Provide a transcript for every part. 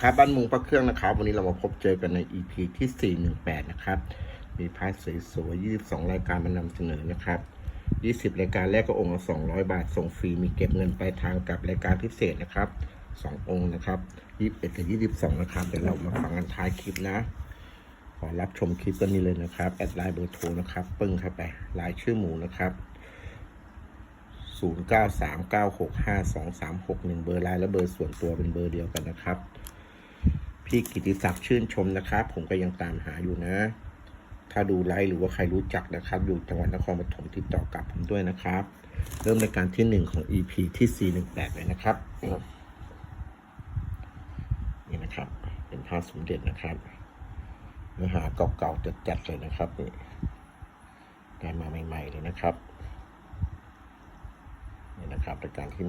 ครับบ้านมุงพระเครื่องนะครับ วันนี้เรามาพบเจอกันใน EP ที่ 418 นะครับ มีพาร์ทสวยๆ22 รายการมานำเสนอนะครับ 20 รายการแรกก็องค์ละ 200 บาท ส่งฟรี มีเก็บเงินปลายทางกับรายการพิเศษนะครับ 2 องค์นะครับ 21กับ22 นะครับ เดี๋ยวเรามาฟังกันท้ายคลิปนะ ขอรับชมคลิปกันนี้เลยนะครับ แอดไลน์เบอร์โทรนะครับ ปึ้งเข้าไปลายชื่อหมูนะครับ0939652361 เบอร์ไลน์และเบอร์ส่วนตัวเป็นเบอร์เดียวกันนะครับ พี่กิติศักดิ์ชื่นชมนะครับ ผมก็ยังตามหาอยู่นะ ถ้าดูไลฟ์หรือว่าใครรู้จักนะครับ อยู่จังหวัดนครปฐมติดต่อกลับผมด้วยนะครับ เริ่มในการที่หนึ่งของ EP ที่ 418 เลยนะครับ นี่นะครับ เป็นผ้าสมเด็จนะครับ เนื้อหาเก่าๆจัดๆเลยนะครับนี่ได้มาใหม่ ๆ เลยนะครับ นี่นะครับรายการที่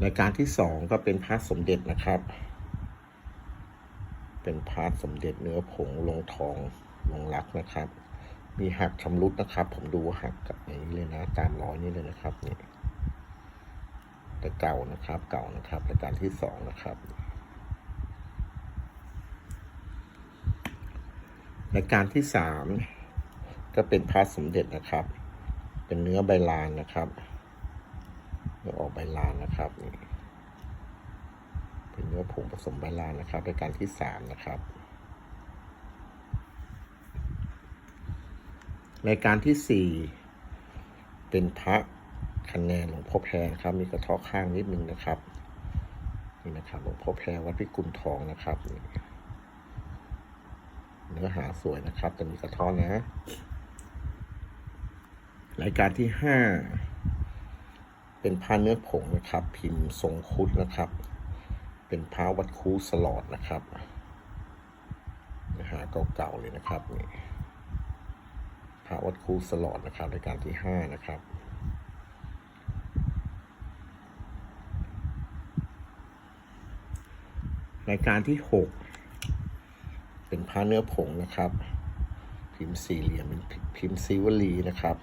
หนึ่งรายการที่สองก็เป็นพระสมเด็จนะครับ เป็นพระสมเด็จเนื้อผงลงทองลงรักนะครับ มีหักชำรุดนะครับ ผมดูหักกับอย่างนี้เลยนะ ตามรอยนี้เลยนะครับนี่แต่เก่านะครับ เก่านะครับรายการที่สองนะครับรายการที่สามก็เป็นพระสมเด็จนะครับ เป็นเนื้อใบลานนะครับ เนื้ออกใบลานนะครับนี่เป็นเนื้อผงผสมใบลานนะครับรายการที่สามนะครับรายการที่สี่เป็นพระคะแนนหลวงพ่อแพรครับ มีกระทาะข้างนิดนึงนะครับนี่นะครับหลวงพ่อแพรวัดพิกุลทองนะครับเนื้อหาสวยนะครับแต่มีกระท้อนนะ รายการที่ห้า เป็นผ้าเนื้อผงนะครับ พิมพ์ทรงคุดนะครับ เป็นผ้าวัดคูสลอดนะครับนื้อหาเก่าๆเลยนะครับนี่ผ้าวัดคูสลอดนะครับรายการที่ห้านะครับรายการที่หกเป็นผ้าเนื้อผงนะครับ พิมพ์สี่เหลี่ยมเป็นพิมพ์ซิวลีนะครับ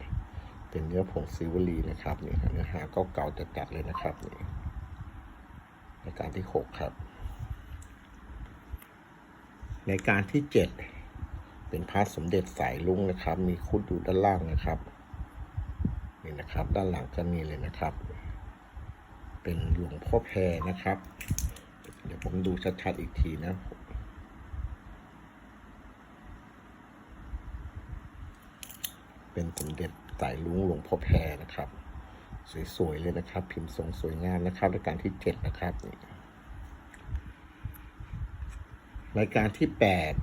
เป็นเนื้อผงซิวลีนะครับนี่เนื้อหาก็เก่าๆจัดๆเลยนะครับนี่รายการที่หกครับรายการที่เจ็ดเป็นพระสมเด็จสายลุงนะครับ มีคุดอยู่ด้านล่างนะครับนี่นะครับ ด้านหลังก็มีเลยนะครับ เป็นหลวงพ่อแพรนะครับ เดี๋ยวผมดูชัดๆอีกทีนะ เป็นสมเด็จสายลุงหลวงพ่อแพรนะครับ สวยๆเลยนะครับ พิมพ์ทรงสวยงามนะครับรายการที่เจ็ดนะครับนี่รายการที่แปด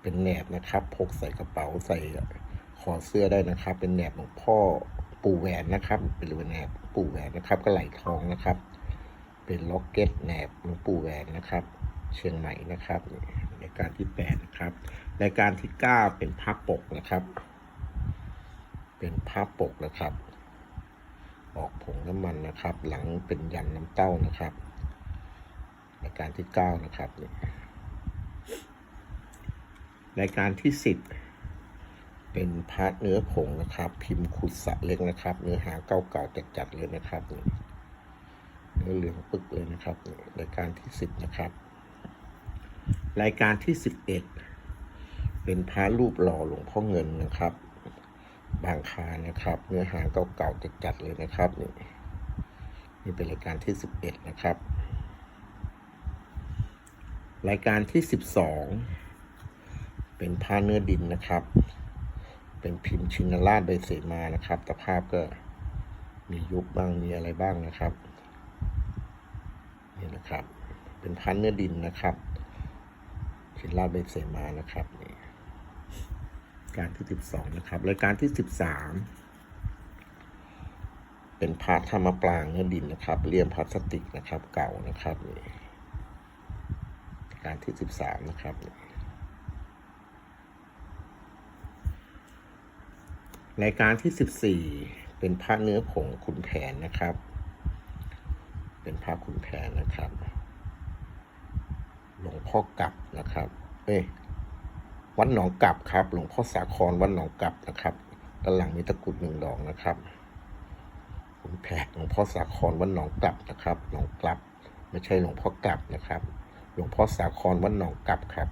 เป็นแหนบนะครับพกใส่กระเป๋าใส่คอเสื้อได้นะครับ เป็นแหนบหลวงพ่อปู่แหวนนะครับ เป็นแหนบปู่แหวนนะครับ ก็ไหลทองนะครับ เป็นล็อกเก็ตแหนบหลวงปู่แหวนนะครับ เชียงใหม่นะครับนี่รายการที่แปดนะครับรายการที่เก้าเป็นพับปกนะครับ เป็นภาพปกนะครับ ออกผงน้ำมันนะครับ หลังเป็นยันน้ำเต้านะครับรายการที่เก้านะครับนี่รายการที่สิบเป็นพาร์ทเนื้อผงนะครับ พิมพ์ขุดสะเล็กนะครับ เนื้อหาเก่าๆจัดๆเลยนะครับนี่เนื้อเหลืองปึกเลยนะครับนี่รายการที่สิบนะครับ รายการที่สิบเอ็ดเป็นพระรูปหล่อหลวงพ่อเงินนะครับ บางคานะครับ เนื้อหาเก่าๆจัดๆเลยนะครับนี่นี่เป็นรายการที่สิบเอ็ดนะครับ รายการที่สิบสองเป็นผ้าเนื้อดินนะครับ เป็นพิมพ์ชินราชโดยเสมานะครับแต่ภาพก็มียุบบ้างมีอะไรบ้างนะครับนี่นะครับ เป็นพันเนื้อดินนะครับชินราชโดยเสมานะครับน การที่สิบสองนะครับ รายการที่สิบสามเป็นพระธรรมปรางเนื้อดินนะครับเลี่ยมพลาสติกนะครับ เก่านะครับนี่การที่สิบสามนะครับรายการที่สิบสี่เป็นพระเนื้อผงขุนแผนนะครับ เป็นพระขุนแผนนะครับ หลวงพ่อกลับนะครับเอ้ วัดหนองกลับครับ หลวงพ่อสาครวัดหนองกลับนะครับด้านหลังมีตะกุดหนึ่งดอกนะครับขุนแผลหลวงพ่อสาครวัดหนองกลับนะครับหนองกลับ ไม่ใช่หลวงพ่อกลับนะครับ หลวงพ่อสาครวัดหนองกลับครับ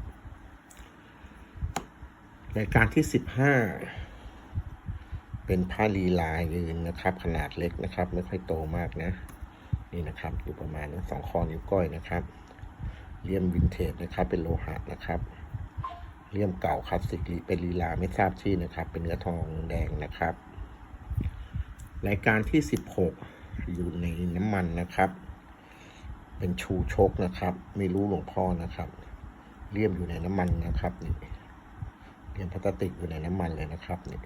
รายการที่สิบห้าเป็นผ้าลีลายืนนะครับ ขนาดเล็กนะครับ ไม่ค่อยโตมากนะ นี่นะครับ อยู่ประมาณสองคอนิ้วก้อยนะครับเลี่ยมวินเทจนะครับ เป็นโลหะนะครับ เลี่ยมเก่าคลาสสิกเป็นลีลาไม่ทราบชื่อนะครับ เป็นเนื้อทองแดงนะครับ รายการที่สิบหกอยู่ในน้ำมันนะครับ เป็นชูชกนะครับ ไม่รู้หลวงพ่อนะครับ เลี่ยมอยู่ในน้ำมันนะครับนี่เลี่ยมพลาสติกอยู่ในน้ำมันเลยนะครับนี่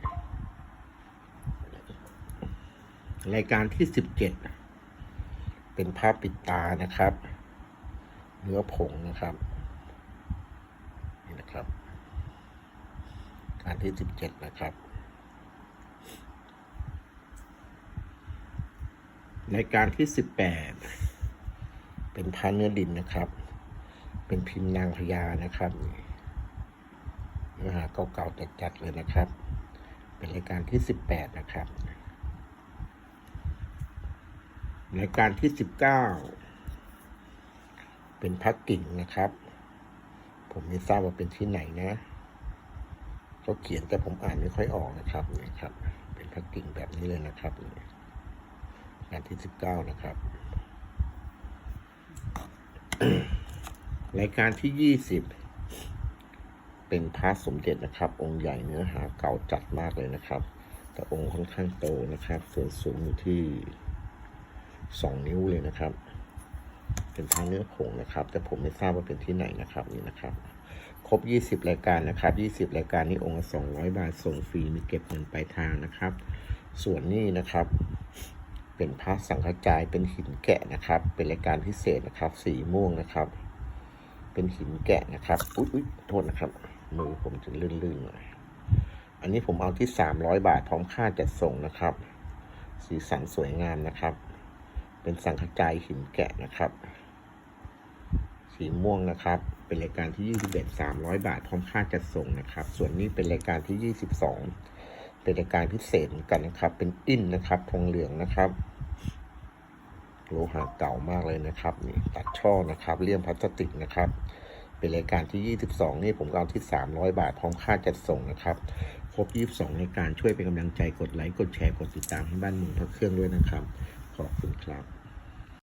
รายการที่สิบเจ็ดเป็นผ้าปิดตานะครับ เนื้อผงนะครับนี่นะครับ การที่สิบเจ็ดนะครับ ในการที่สิบแปดเป็นผ้าเนื้อดินนะครับ เป็นพิมพ์นางพญานะครับเนื้อหาเก่าๆจัดๆเลยนะครับ เป็นรายการที่สิบแปดนะครับรายการที่สิบเก้าเป็นพักกิ่งนะครับ ผมไม่ทราบว่าเป็นที่ไหนนะ เขาเขียนแต่ผมอ่านไม่ค่อยออกนะครับนี่ครับ เป็นพักกิ่งแบบนี้เลยนะครับนี่งานที่สิบเก้านะครับ รายการที่ยี่สิบเป็นพระสมเด็จนะครับ องค์ใหญ่เนื้อหาเก่าจัดมากเลยนะครับ แต่องค์ค่อนข้างโตนะครับ ส่วนสูงอยู่ที่สองนิ้วเลยนะครับ เป็นผ้าเนื้อผงนะครับ แต่ผมไม่ทราบว่าเป็นที่ไหนนะครับนี่นะครับ ครบ 20 รายการนะครับ 20 รายการนี้องค์ละ200 บาทส่งฟรีมีเก็บเงินปลายทางนะครับ ส่วนนี้นะครับ เป็นพระสังฆจายเป็นหินแกะนะครับ เป็นรายการพิเศษนะครับ สีม่วงนะครับ เป็นหินแกะนะครับอุ๊ยอุ๊ยโทษนะครับมือผมจะลื่นๆหน่อยอันนี้ผมเอาที่ 300 บาทพร้อมค่าจัดส่งนะครับ สีสันสวยงามนะครับ เป็นสังขจายหินแกะนะครับ สีม่วงนะครับ เป็นรายการที่ 21 300 บาท พร้อมค่าจัดส่งนะครับ ส่วนนี้เป็นรายการที่ 22 เป็นรายการพิเศษเหมือนกันนะครับ เป็นอินนะครับทองเหลืองนะครับ โลหะเก่ามากเลยนะครับนี่ตัดช่อนะครับเลี่ยมพลาสติกนะครับ เป็นรายการที่ 22 นี่ผมเอาที่ 300 บาท พร้อมค่าจัดส่งนะครับครบ 22 ในการช่วยเป็นกำลังใจกดไลค์กดแชร์กดติดตามให้บ้านหมุนพระเครื่องด้วยนะครับ ขอบคุณครับ